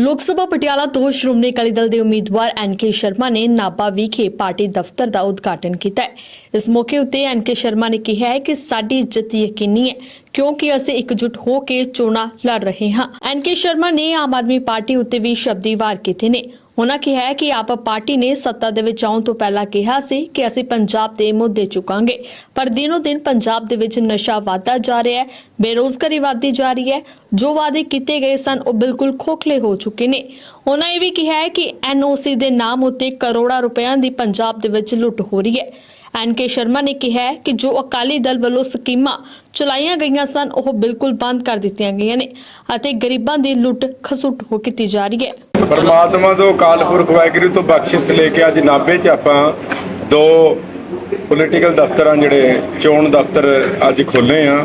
ਲੋਕ ਸਭਾ ਪਟਿਆਲਾ ਤੋਂ ਸ਼੍ਰੋਮਣੀ ਅਕਾਲੀ ਦਲ ਦੇ ਉਮੀਦਵਾਰ ਐਨਕੇ ਸ਼ਰਮਾ ਨੇ ਨਾਭਾ ਵਿਖੇ ਪਾਰਟੀ ਦਫ਼ਤਰ ਦਾ ਉਦਘਾਟਨ ਕੀਤਾ ਹੈ। ਇਸ ਮੌਕੇ ਉੱਤੇ ਐਨਕੇ ਸ਼ਰਮਾ ਨੇ ਕਿਹਾ ਹੈ ਕਿ ਸਾਡੀ ਇੱਜ਼ਤ ਯਕੀਨੀ ਹੈ, ਕਿਉਂਕਿ ਅਸੀਂ ਇਕਜੁੱਟ ਹੋ ਕੇ ਚੋਣਾਂ ਲੜ ਰਹੇ ਹਾਂ। ਐਨਕੇ ਸ਼ਰਮਾ ਨੇ ਆਮ ਆਦਮੀ ਪਾਰਟੀ ਉੱਤੇ ਵੀ ਸ਼ਬਦੀ ਵਾਰ ਕੀਤੇ ਨੇ। ਉਹਨਾਂ ਕਿਹਾ ਹੈ ਕਿ ਆਪ ਪਾਰਟੀ ਨੇ ਸੱਤਾ ਦੇ ਵਿੱਚ ਆਉਣ ਤੋਂ ਪਹਿਲਾਂ ਕਿਹਾ ਸੀ ਕਿ ਅਸੀਂ ਪੰਜਾਬ ਦੇ ਮੁੱਦੇ ਚੁੱਕਾਂਗੇ, ਪਰ ਦਿਨੋ ਦਿਨ ਪੰਜਾਬ ਦੇ ਵਿੱਚ ਨਸ਼ਾ ਵਧਦਾ ਜਾ ਰਿਹਾ ਹੈ, ਬੇਰੋਜ਼ਗਾਰੀ ਵਧਦੀ ਜਾ ਰਹੀ ਹੈ, ਜੋ ਵਾਅਦੇ ਕੀਤੇ ਗਏ ਸਨ ਉਹ ਬਿਲਕੁਲ ਖੋਖਲੇ ਹੋ ਚੁੱਕੇ ਨੇ। ਉਹਨਾਂ ਇਹ ਵੀ ਕਿਹਾ ਹੈ ਕਿ ਐਨਓਸੀ ਦੇ ਨਾਮ ਉੱਤੇ ਕਰੋੜਾਂ ਰੁਪਇਆਂ ਦੀ ਪੰਜਾਬ ਦੇ ਵਿੱਚ ਲੁੱਟ ਹੋ ਰਹੀ ਹੈ। ਐਨ ਕੇ ਸ਼ਰਮਾ ਨੇ ਕਿਹਾ ਕਿ ਜੋ ਅਕਾਲੀ ਦਲ ਵੱਲੋਂ ਸਕੀਮਾਂ ਚਲਾਈਆਂ ਗਈਆਂ ਸਨ, ਉਹ ਬਿਲਕੁਲ ਬੰਦ ਕਰ ਦਿੱਤੀਆਂ ਗਈਆਂ ਨੇ ਅਤੇ ਗਰੀਬਾਂ ਦੀ ਲੁੱਟ ਖਸੁੱਟ ਹੋ ਕੀਤੀ ਜਾ ਰਹੀ ਹੈ। ਪਰਮਾਤਮਾ ਤੋਂ ਅਕਾਲ ਵਾਹਿਗੁਰੂ ਤੋਂ ਬਖਸ਼ਿਸ਼ ਲੈ ਕੇ ਅੱਜ ਨਾਭੇ 'ਚ ਆਪਾਂ ਦੋ ਪੋਲੀਟੀਕਲ ਦਫ਼ਤਰਾਂ ਜਿਹੜੇ ਚੋਣ ਦਫ਼ਤਰ ਅੱਜ ਖੋਲੇ ਆ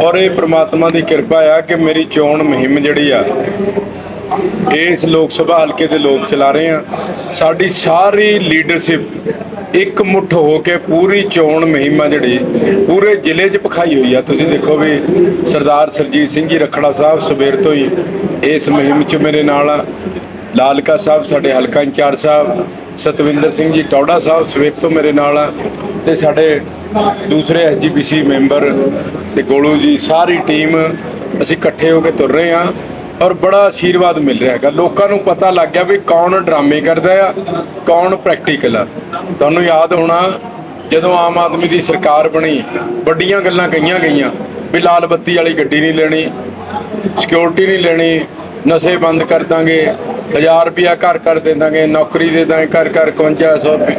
ਔਰ ਇਹ ਪ੍ਰਮਾਤਮਾ ਦੀ ਕਿਰਪਾ ਆ ਕਿ ਮੇਰੀ ਚੋਣ ਮੁਹਿੰਮ ਜਿਹੜੀ ਆ ਇਸ ਲੋਕ ਸਭਾ ਹਲਕੇ ਦੇ ਲੋਕ ਚਲਾ ਰਹੇ ਆ। ਸਾਡੀ ਸਾਰੀ ਲੀਡਰਸ਼ਿਪ ਇੱਕ ਮੁੱਠ ਹੋ ਕੇ ਪੂਰੀ ਚੋਣ ਮੁਹਿੰਮ ਆ ਜਿਹੜੀ ਪੂਰੇ ਜ਼ਿਲ੍ਹੇ 'ਚ ਪਖਾਈ ਹੋਈ ਆ। ਤੁਸੀਂ ਦੇਖੋ ਵੀ ਸਰਦਾਰ ਸਰਜੀਤ ਸਿੰਘ ਜੀ ਰਖੜਾ ਸਾਹਿਬ ਸਵੇਰ ਤੋਂ ਹੀ ਇਸ ਮੁਹਿੰਮ 'ਚ ਮੇਰੇ ਨਾਲ ਆ। ਲਾਲਕਾ ਸਾਹਿਬ, ਸਾਡੇ ਹਲਕਾ ਇੰਚਾਰਜ ਸਾਹਿਬ, ਸਤਵਿੰਦਰ ਸਿੰਘ ਜੀ ਟੌੜਾ ਸਾਹਿਬ ਸਵੇਰ ਤੋਂ ਮੇਰੇ ਨਾਲ ਆ ਤੇ ਸਾਡੇ ਦੂਸਰੇ ਐਸਜੀਪੀਸੀ ਮੈਂਬਰ ਤੇ ਗੋਲੂ ਜੀ, ਸਾਰੀ ਟੀਮ ਅਸੀਂ ਇਕੱਠੇ ਹੋ ਕੇ ਤੁਰ ਰਹੇ ਆ ਔਰ ਬੜਾ ਆਸ਼ੀਰਵਾਦ ਮਿਲ ਰਿਹਾ ਹੈਗਾ। ਲੋਕਾਂ ਨੂੰ ਪਤਾ ਲੱਗ ਗਿਆ ਵੀ ਕੌਣ ਡਰਾਮੇ ਕਰਦਾ ਆ, ਕੌਣ ਪ੍ਰੈਕਟੀਕਲ ਆ। ਤੁਹਾਨੂੰ ਯਾਦ ਹੋਣਾ, ਜਦੋਂ ਆਮ ਆਦਮੀ ਦੀ ਸਰਕਾਰ ਬਣੀ, ਵੱਡੀਆਂ ਗੱਲਾਂ ਕਹੀਆਂ ਗਈਆਂ, ਵੀ ਲਾਲ ਬੱਤੀ ਵਾਲੀ ਗੱਡੀ ਨਹੀਂ ਲੈਣੀ ਸਿਕਿਉਰਿਟੀ ਨਹੀਂ ਲੈਣੀ, ਨਸ਼ੇ ਬੰਦ ਕਰ ਦਾਂਗੇ 1000 ਰੁਪਿਆ ਘਰ ਘਰ ਦੇ ਦਾਂਗੇ, ਨੌਕਰੀ ਦੇ ਦਾਂਗੇ ਘਰ ਘਰ 5100 ਰੁਪਏ।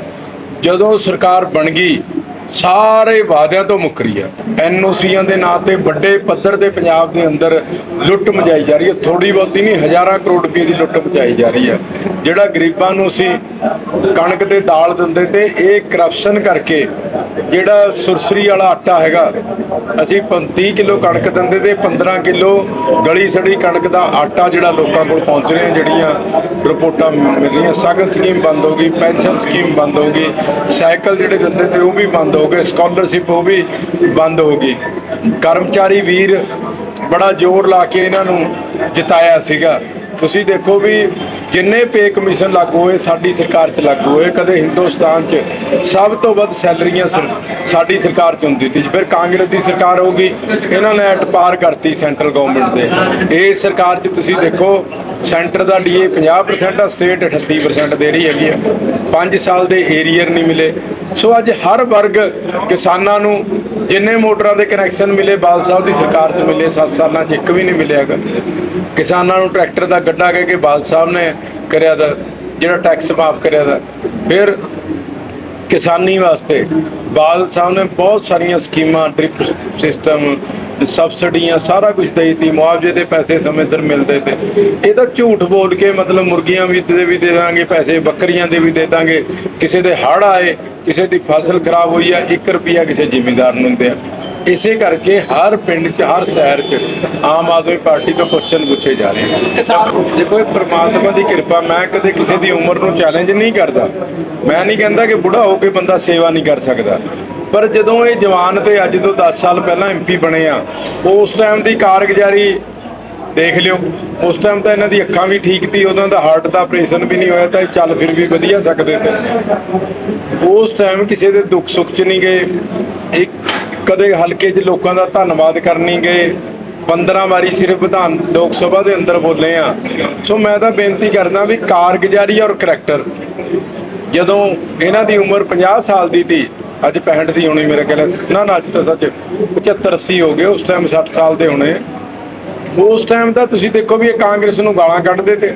ਜਦੋਂ ਸਰਕਾਰ ਬਣ ਗਈ ਸਾਰੇ ਵਾਅਦਿਆਂ ਤੋਂ ਮੁੱਕਰੀ ਆ। ਐਨਓਸੀਆਂ ਦੇ ਨਾਂ ਤੇ ਵੱਡੇ ਪੱਧਰ ਤੇ ਪੰਜਾਬ ਦੇ ਅੰਦਰ ਲੁੱਟ ਮਚਾਈ ਜਾ ਰਹੀ ਹੈ। ਥੋੜੀ ਬਹੁਤੀ ਨਹੀਂ, ਹਜ਼ਾਰਾਂ ਕਰੋੜ ਰੁਪਏ ਦੀ ਲੁੱਟ ਮਚਾਈ ਜਾ ਰਹੀ ਹੈ। ਜਿਹੜਾ ਗਰੀਬਾਂ ਨੂੰ ਅਸੀਂ ਕਣਕ ਤੇ ਦਾਲ ਦਿੰਦੇ ਤੇ ਇਹ ਕਰਪਸ਼ਨ ਕਰਕੇ ਜਿਹੜਾ ਸੁਰਸਰੀ ਵਾਲਾ ਆਟਾ ਹੈਗਾ, ਅਸੀਂ 30 ਕਿਲੋ ਕਣਕ ਦਿੰਦੇ ਤੇ 15 ਕਿਲੋ ਗਲੀ ਸੜੀ ਕਣਕ ਦਾ ਆਟਾ ਜਿਹੜਾ ਲੋਕਾਂ ਕੋਲ ਪਹੁੰਚ ਰਿਹਾ, ਜਿਹੜੀਆਂ ਰਿਪੋਰਟਾਂ ਮਿਲ ਰਹੀਆਂ। ਸਗਨ ਸਕੀਮ ਬੰਦ ਹੋ ਗਈ, ਪੈਨਸ਼ਨ ਸਕੀਮ ਬੰਦ ਹੋ ਗਈ, ਸਾਈਕਲ ਜਿਹੜੇ ਦਿੰਦੇ ਤੇ ਉਹ ਵੀ ਬੰਦ ਹੋ ਗਏ, ਸਕਾਲਰਸ਼ਿਪ ਉਹ ਵੀ ਬੰਦ ਹੋ ਗਈ। ਕਰਮਚਾਰੀ ਵੀਰ ਬੜਾ ਜ਼ੋਰ ਲਾ ਕੇ ਇਹਨਾਂ ਨੂੰ ਜਿਤਾਇਆ ਸੀਗਾ। ਤੁਸੀਂ ਦੇਖੋ ਵੀ ਜਿੰਨੇ ਪੇ ਕਮਿਸ਼ਨ ਲਾਗੂ ਹੋਏ, ਸਾਡੀ ਸਰਕਾਰ 'ਚ ਲਾਗੂ ਹੋਏ, ਕਦੇ ਹਿੰਦੁਸਤਾਨ 'ਚ ਸਭ ਤੋਂ ਵੱਧ ਸੈਲਰੀਆਂ ਸਰ- ਸਾਡੀ ਸਰਕਾਰ 'ਚ ਹੁੰਦੀ ਸੀ। ਫਿਰ ਕਾਂਗਰਸ ਦੀ ਸਰਕਾਰ ਹੋ ਗਈ, ਇਹਨਾਂ ਨੇ ਐਟ ਪਾਰ ਕਰਤੀ ਸੈਂਟਰਲ ਗਵਰਨਮੈਂਟ ਦੇ। ਇਸ ਸਰਕਾਰ 'ਚ ਤੁਸੀਂ ਦੇਖੋ, ਸੈਂਟਰ ਦਾ ਡੀਏ 50% ਆ, ਸਟੇਟ 38% ਦੇ ਰਹੀ ਹੈਗੀ ਆ। 5 ਸਾਲ ਦੇ ਏਰੀਅਰ ਨਹੀਂ ਮਿਲੇ। ਸੋ ਅੱਜ ਹਰ ਵਰਗ ਕਿਸਾਨਾਂ ਨੂੰ ਜਿੰਨੇ ਮੋਟਰਾਂ ਦੇ ਕਨੈਕਸ਼ਨ ਮਿਲੇ ਬਾਲ ਸਾਹਿਬ ਦੀ ਸਰਕਾਰ 'ਚ ਮਿਲੇ 7 ਸਾਲਾਂ 'ਚ ਇੱਕ ਵੀ ਨਹੀਂ ਮਿਲਿਆ ਹੈਗਾ। ਕਿਸਾਨਾਂ ਨੂੰ ਟਰੈਕਟਰ ਦਾ ਗੱਡਾ ਕਹਿ ਕੇ ਬਾਲ ਸਾਹਿਬ ਨੇ ਕਰਿਆ ਦਾ, ਜਿਹੜਾ ਟੈਕਸ ਮਾਫ ਕਰਿਆ ਦਾ। ਫਿਰ ਕਿਸਾਨੀ ਵਾਸਤੇ ਬਾਲ ਸਾਹਿਬ ਨੇ ਬਹੁਤ ਸਾਰੀਆਂ ਸਕੀਮਾਂ ਡ੍ਰਿਪ ਸਿਸਟਮ ਸਬਸਿਡੀਆਂ, ਸਾਰਾ ਕੁਝ ਦੇਈਤੀ ਮੁਆਵਜ਼ੇ ਦੇ ਪੈਸੇ ਸਮੇਂ ਸਿਰ ਮਿਲਦੇ ਤੇ। ਇਹ ਤਾਂ ਝੂਠ ਬੋਲ ਕੇ ਮਤਲਬ ਮੁਰਗੀਆਂ ਵੀ ਦੇ ਵੀ ਦੇ ਦਾਂਗੇ, ਪੈਸੇ ਬੱਕਰੀਆਂ ਦੇ ਵੀ ਦੇ ਦਾਂਗੇ। ਕਿਸੇ ਦੇ ਹੜ੍ਹ ਆਏ, ਕਿਸੇ ਦੀ ਫਸਲ ਖਰਾਬ ਹੋਈ ਆ 1 ਰੁਪਿਆ ਕਿਸੇ ਜ਼ਿਮੀਂਦਾਰ ਨੂੰ ਦਿਆ। ਇਸੇ ਕਰਕੇ ਹਰ ਪਿੰਡ 'ਚ, ਹਰ ਸ਼ਹਿਰ 'ਚ ਆਮ ਆਦਮੀ ਪਾਰਟੀ ਤੋਂ ਕੁਐਸਚਨ ਪੁੱਛੇ ਜਾ ਰਹੇ ਹਨ ਦੇਖੋ, ਇਹ ਪ੍ਰਮਾਤਮਾ ਦੀ ਕਿਰਪਾ, ਮੈਂ ਕਦੇ ਕਿਸੇ ਦੀ ਉਮਰ ਨੂੰ ਚੈਲੰਜ ਨਹੀਂ ਕਰਦਾ। ਮੈਂ ਨਹੀਂ ਕਹਿੰਦਾ ਕਿ ਬੁੜਾ ਹੋ ਕੇ ਬੰਦਾ ਸੇਵਾ ਨਹੀਂ ਕਰ ਸਕਦਾ। ਪਰ ਜਦੋਂ ਇਹ ਜਵਾਨ ਤੇ ਅੱਜ ਤੋਂ 10 ਸਾਲ ਪਹਿਲਾਂ ਐਮਪੀ ਬਣੇ ਆ ਉਸ ਟਾਈਮ ਦੀ ਕਾਰਗੁਜ਼ਾਰੀ ਦੇਖ ਲਿਓ। ਉਸ ਟਾਈਮ ਤਾਂ ਇਹਨਾਂ ਦੀ ਅੱਖਾਂ ਵੀ ਠੀਕ ਸੀ ਉਹਨਾਂ ਦਾ ਹਾਰਟ ਦਾ ਆਪਰੇਸ਼ਨ ਵੀ ਨਹੀਂ ਹੋਇਆ ਤਾਂ ਇਹ ਚੱਲ ਫਿਰ ਵੀ ਵਧੀਆ ਸਕਦੇ ਤੇ। ਉਸ ਟਾਈਮ ਕਿਸੇ ਦੇ ਦੁੱਖ ਸੁੱਖ 'ਚ ਨਹੀਂ ਗਏ, ਇੱਕ ਕਦੇ ਹਲਕੇ 'ਚ ਲੋਕਾਂ ਦਾ ਧੰਨਵਾਦ ਕਰਨੀ ਗਏ 15 ਵਾਰੀ ਸਿਰਫ ਵਿਧਾਨ ਲੋਕ ਸਭਾ ਦੇ ਅੰਦਰ ਬੋਲੇ ਆ। ਸੋ ਮੈਂ ਤਾਂ ਬੇਨਤੀ ਕਰਦਾ ਵੀ ਕਾਰਗੁਜ਼ਾਰੀ ਔਰ ਕਰੈਕਟਰ ਜਦੋਂ ਇਹਨਾਂ ਦੀ ਉਮਰ 50 ਸਾਲ ਦੀ ਸੀ ਅੱਜ 65 ਦੀ ਹੋਣੀ ਮੇਰੇ ਖਿਆਲ ਹੈ। ਨਾ ਨਾ, ਅੱਜ ਤਾਂ ਸੱਚ 75 80 ਹੋ ਗਏ, ਉਸ ਟਾਈਮ 60 ਸਾਲ ਦੇ ਹੋਣੇ। ਉਸ ਟਾਈਮ ਦਾ ਤੁਸੀਂ ਦੇਖੋ ਵੀ ਇਹ ਕਾਂਗਰਸ ਨੂੰ ਗਾਲਾਂ ਕੱਢਦੇ ਤੇ,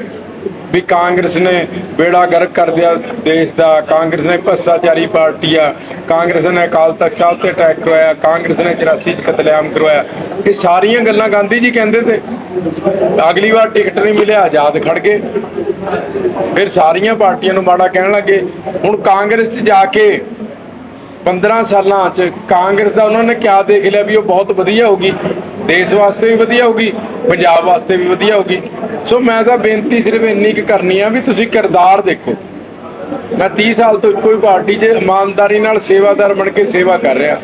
ਵੀ ਕਾਂਗਰਸ ਨੇ ਬੇੜਾ ਗਰਕ ਕਰ ਦਿਆ ਦੇਸ਼ ਦਾ, ਕਾਂਗਰਸ ਨੇ ਭ੍ਰਸ਼ਟਾਚਾਰੀ ਪਾਰਟੀ ਆ, ਕਾਂਗਰਸ ਨੇ ਅਕਾਲ ਤਖਤ ਸਾਹਿਬ ਤੇ ਅਟੈਕ ਕਰਵਾਇਆ, ਕਾਂਗਰਸ ਨੇ 84 ਚ ਕਤਲੇਆਮ ਕਰਵਾਇਆ। ਇਹ ਸਾਰੀਆਂ ਗੱਲਾਂ ਗਾਂਧੀ ਜੀ ਕਹਿੰਦੇ ਤੇ। ਅਗਲੀ ਵਾਰ ਟਿਕਟ ਨਹੀਂ ਮਿਲਿਆ, ਆਜ਼ਾਦ ਖੜ ਗਏ। ਫਿਰ ਸਾਰੀਆਂ ਪਾਰਟੀਆਂ ਨੂੰ ਮਾੜਾ ਕਹਿਣ ਲੱਗੇ। ਹੁਣ ਕਾਂਗਰਸ 'ਚ ਜਾ ਕੇ 15 ਸਾਲਾਂ 'ਚ ਕਾਂਗਰਸ ਦਾ ਉਹਨਾਂ ਨੇ ਕਿਆ ਦੇਖ ਲਿਆ ਵੀ ਉਹ ਬਹੁਤ ਵਧੀਆ ਹੋਗੀ ਦੇਸ਼ ਵਾਸਤੇ ਵੀ ਵਧੀਆ ਹੋਗੀ ਪੰਜਾਬ ਵਾਸਤੇ ਵੀ ਵਧੀਆ ਹੋਗੀ ਸੋ ਮੈਂ ਤਾਂ ਬੇਨਤੀ ਸਿਰਫ ਇੰਨੀ ਕੁ ਕਰਨੀ ਆ ਵੀ ਤੁਸੀਂ ਕਿਰਦਾਰ ਦੇਖੋ। ਮੈਂ 30 ਸਾਲ ਤੋਂ ਇੱਕੋ ਹੀ ਪਾਰਟੀ 'ਚ ਇਮਾਨਦਾਰੀ ਨਾਲ ਸੇਵਾਦਾਰ ਬਣ ਕੇ ਸੇਵਾ ਕਰ ਰਿਹਾ।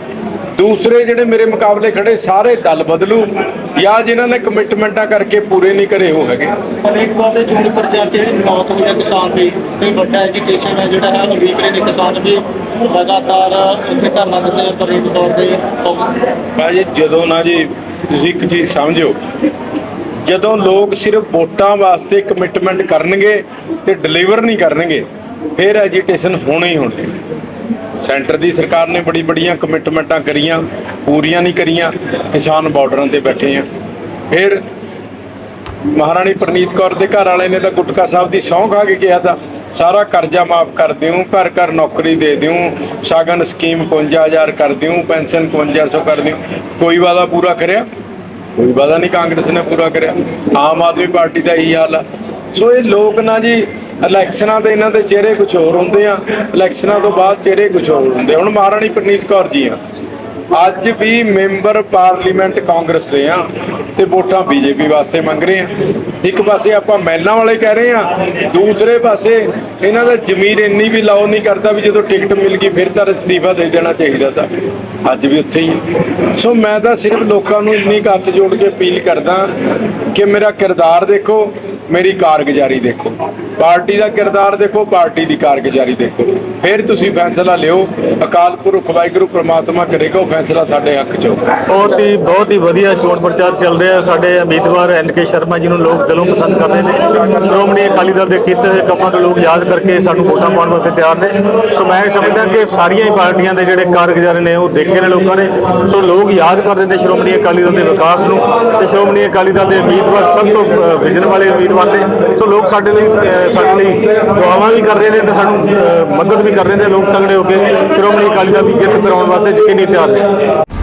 ਦੂਸਰੇ ਜਿਹੜੇ ਮੇਰੇ ਮੁਕਾਬਲੇ ਖੜੇ ਸਾਰੇ ਦਲ ਬਦਲੂ ਜਾਂ ਜਿਨ੍ਹਾਂ ਨੇ ਕਮਿਟਮੈਂਟਾਂ ਕਰਕੇ ਪੂਰੇ ਨਹੀਂ ਕਰੇ ਉਹ ਹੈਗੇ। ਅਨੇਕ ਵਾਰ ਦੇ ਚੋਣ ਪ੍ਰਚਾਰ 'ਚ ਜਿਹੜੀ ਮੌਤ ਹੋਈ ਹੈ ਕਿਸਾਨ ਦੀ ਕੋਈ ਵੱਡਾ ਐਜੀਟੇਸ਼ਨ ਹੈ ਜਿਹੜਾ ਹੈ ਰਹੇ ਨੇ ਕਿਸਾਨ ਵੀ। ਲਗਾਤਾਰ ਇੱਥੇ ਧਰਨਾ ਦਿੱਤੇ ਪਰੇਡ ਤੌਰ ਦੇ ਹਾਊਸ ਭਾਜੀ ਜਦੋਂ ਨਾ ਜੀ ਤੁਸੀਂ ਇੱਕ ਚੀਜ਼ ਸਮਝੋ ਜਦੋਂ ਲੋਕ ਸਿਰਫ ਵੋਟਾਂ ਵਾਸਤੇ ਕਮਿਟਮੈਂਟ ਕਰਨਗੇ ਤੇ ਡਿਲੀਵਰ ਨਹੀਂ ਕਰਨਗੇ ਫਿਰ ਐਜੀਟੇਸ਼ਨ ਹੋਣੀ ਹੀ ਹੋਣੀ ਸੈਂਟਰ ਦੀ ਸਰਕਾਰ ਨੇ ਬੜੀ ਬੜੀਆਂ ਕਮਿਟਮੈਂਟਾਂ ਕਰੀਆਂ, ਪੂਰੀਆਂ ਨਹੀਂ ਕਰੀਆਂ, ਕਿਸਾਨ ਬਾਰਡਰਾਂ ਤੇ ਬੈਠੇ ਆ। ਫਿਰ ਮਹਾਰਾਣੀ ਪ੍ਰਨੀਤ ਕੌਰ ਦੇ ਘਰ ਵਾਲੇ ਨੇ ਤਾਂ ਗੁਟਕਾ ਸਾਹਿਬ ਦੀ ਸਹੁੰ ਖਾ ਕੇ ਕਿਹਾ ਤਾਂ, ਸਾਰਾ ਕਰਜ਼ਾ ਮਾਫ ਕਰ ਦਿਉ, ਘਰ ਘਰ ਨੌਕਰੀ ਦੇ ਦਿਓ ਸ਼ਗਨ ਸਕੀਮ 51000 ਕਰ ਦਿਉ, ਪੈਨਸ਼ਨ 5500 ਕਰ ਦਿਓ ਕੋਈ ਵਾਦਾ ਪੂਰਾ ਕਰਿਆ? ਕੋਈ ਵਾਦਾ ਨਹੀਂ ਕਾਂਗਰਸ ਨੇ ਪੂਰਾ ਕਰਿਆ। ਆਮ ਆਦਮੀ ਪਾਰਟੀ ਦਾ ਇਹੀ ਹਾਲ ਆ। ਸੋ ਇਹ ਲੋਕ ਨਾ ਜੀ ਇਲੈਕਸ਼ਨਾਂ ਦੇ ਇਹਨਾਂ ਦੇ ਚਿਹਰੇ ਕੁਝ ਹੋਰ ਹੁੰਦੇ ਆ। ਇਲੈਕਸ਼ਨਾਂ ਤੋਂ ਬਾਅਦ ਚਿਹਰੇ ਕੁਝ ਹੋਰ ਹੁੰਦੇ ਹੁਣ ਮਹਾਰਾਣੀ ਪ੍ਰਨੀਤ ਕੌਰ ਜੀ ਆ। ਅੱਜ ਵੀ ਮੈਂਬਰ ਪਾਰਲੀਮੈਂਟ ਕਾਂਗਰਸ ਦੇ ਆ ਤੇ ਵੋਟਾਂ ਬੀਜੇਪੀ ਵਾਸਤੇ ਮੰਗ ਰਹੇ ਆ। ਇੱਕ ਪਾਸੇ ਆਪਾਂ ਮਹਿਲਾਂ ਵਾਲੇ ਕਹਿ ਰਹੇ ਆ, ਦੂਸਰੇ ਪਾਸੇ ਇਹਨਾਂ ਦਾ ਜ਼ਮੀਰ ਇੰਨੀ ਵੀ ਲਾਓ ਨਹੀਂ ਕਰਦਾ ਵੀ ਜਦੋਂ ਟਿਕਟ ਮਿਲ ਗਈ ਫਿਰ ਤਾਂ ਅਸਤੀਫਾ ਦੇ ਦੇਣਾ ਚਾਹੀਦਾ ਤਾਂ। ਅੱਜ ਵੀ ਉੱਥੇ ਹੀ ਸੋ ਮੈਂ ਤਾਂ ਸਿਰਫ ਲੋਕਾਂ ਨੂੰ ਇੰਨੀ ਹੱਥ ਜੋੜ ਕੇ ਅਪੀਲ ਕਰਦਾ ਕਿ ਮੇਰਾ ਕਿਰਦਾਰ ਦੇਖੋ, ਮੇਰੀ ਕਾਰਗੁਜ਼ਾਰੀ ਦੇਖੋ। ਪਾਰਟੀ ਦਾ ਕਿਰਦਾਰ ਦੇਖੋ ਪਾਰਟੀ ਦੀ ਕਾਰਗੁਜ਼ਾਰੀ ਦੇਖੋ। ਫਿਰ ਤੁਸੀਂ ਫੈਸਲਾ ਲਿਓ। ਅਕਾਲ ਪੁਰਖ ਵਾਹਿਗੁਰੂ ਪ੍ਰਮਾਤਮਾ ਕਰੇਗਾ ਉਹ ਫੈਸਲਾ ਸਾਡੇ ਹੱਕ 'ਚ ਬਹੁਤ ਹੀ ਬਹੁਤ ਹੀ ਵਧੀਆ ਚੋਣ ਪ੍ਰਚਾਰ ਚੱਲ ਰਿਹਾ। ਸਾਡੇ ਉਮੀਦਵਾਰ ਐਨ ਕੇ ਸ਼ਰਮਾ ਜੀ ਨੂੰ ਲੋਕ ਦਿਲੋਂ ਪਸੰਦ ਕਰਦੇ ਨੇ। ਸ਼੍ਰੋਮਣੀ ਅਕਾਲੀ ਦਲ ਦੇ ਕੀਤੇ ਹੋਏ ਕੰਮਾਂ ਨੂੰ ਲੋਕ ਯਾਦ ਕਰਕੇ ਸਾਨੂੰ ਵੋਟਾਂ ਪਾਉਣ ਵਾਸਤੇ ਤਿਆਰ ਨੇ। ਸੋ ਮੈਂ ਸਮਝਦਾ ਕਿ ਸਾਰੀਆਂ ਹੀ ਪਾਰਟੀਆਂ ਦੇ ਜਿਹੜੇ ਕਾਰਗੁਜ਼ਾਰ ਨੇ ਉਹ ਦੇਖੇ ਨੇ ਲੋਕਾਂ ਨੇ। ਸੋ ਲੋਕ ਯਾਦ ਕਰ ਰਹੇ ਨੇ ਸ਼੍ਰੋਮਣੀ ਅਕਾਲੀ ਦਲ ਦੇ ਵਿਕਾਸ ਨੂੰ। ਤੇ ਸ਼੍ਰੋਮਣੀ ਅਕਾਲੀ ਦਲ ਦੇ ਉਮੀਦਵਾਰ ਸਭ ਤੋਂ ਅ, ਵਿਜਨ ਵਾਲੇ ਉਮੀਦਵਾਰ ਨੇ। ਸੋ ਲੋਕ ਸਾਡੇ ਲਈ ਸਾਡੇ ਲਈ ਦੁਆਵਾਂ ਵੀ ਕਰ ਰਹੇ ਨੇ ਤੇ ਸਾਨੂੰ ਮਦਦ ਵੀ ਕਰ ਰਹੇ ਨੇ, ਲੋਕ ਤਗੜੇ ਹੋ ਕੇ ਸ਼੍ਰੋਮਣੀ ਅਕਾਲੀ ਦਲ ਦੀ ਜਿੱਤ ਕਰਾਉਣ ਵਾਸਤੇ ਯਕੀਨੀ ਤਿਆਰ ਨੇ।